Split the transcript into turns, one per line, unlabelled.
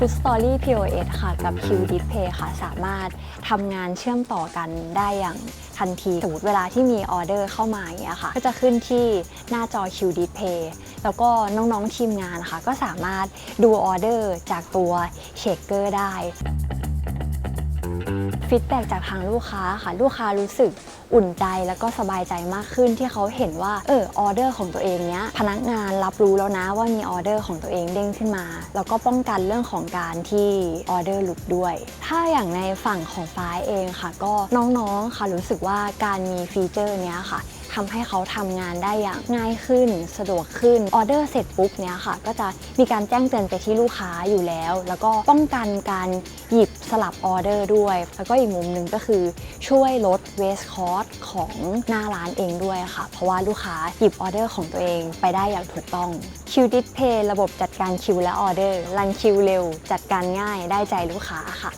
Food Story POS ค่ะ กับ Q Display ค่ะ สามารถทำงานเชื่อมต่อกันได้อย่างทันทีสมมติเวลาที่มีออเดอร์เข้ามาอย่างเงี้ยค่ะ ก็จะขึ้นที่หน้าจอ Q Display แล้วก็น้องๆทีมงานค่ะ ก็สามารถดูออเดอร์จากตัวเชคเกอร์ได้ ฟีดแบ็จากทางลูกค้าค่ะ ลูกค้ารู้สึกอุ่นใจแล้วก็สบายใจมากขึ้นที่เขาเห็นว่าเออออเดอร์ของตัวเองเนี้ยพนักงานรับรู้แล้วนะว่ามีออเดอร์ของตัวเองเด้งขึ้นมา แล้วก็ป้องกันเรื่องของการที่ออเดอร์หลุดด้วย ถ้าอย่างในฝั่งของฟ้าเองค่ะ ก็น้องๆค่ะรู้สึกว่าการมีฟีเจอร์เนี้ยค่ะ ทำให้เขาทำงานได้อย่างง่ายขึ้น สะดวกขึ้นออเดอร์เสร็จปุ๊บเนี้ยค่ะ ก็จะมีการแจ้งเตือนไปที่ลูกค้าอยู่แล้ว แล้วก็ป้องกันการหยิบสลับออเดอร์ด้วย แล้วก็อีกมุมหนึ่งก็คือช่วยลดเวสคอสของหน้าร้านเองด้วยค่ะ เพราะว่าลูกค้าหยิบออเดอร์ของตัวเองไปได้อย่างถูกต้อง Q Display ระบบจัดการคิวและออเดอร์รันคิวเร็ว จัดการง่ายได้ใจลูกค้าค่ะ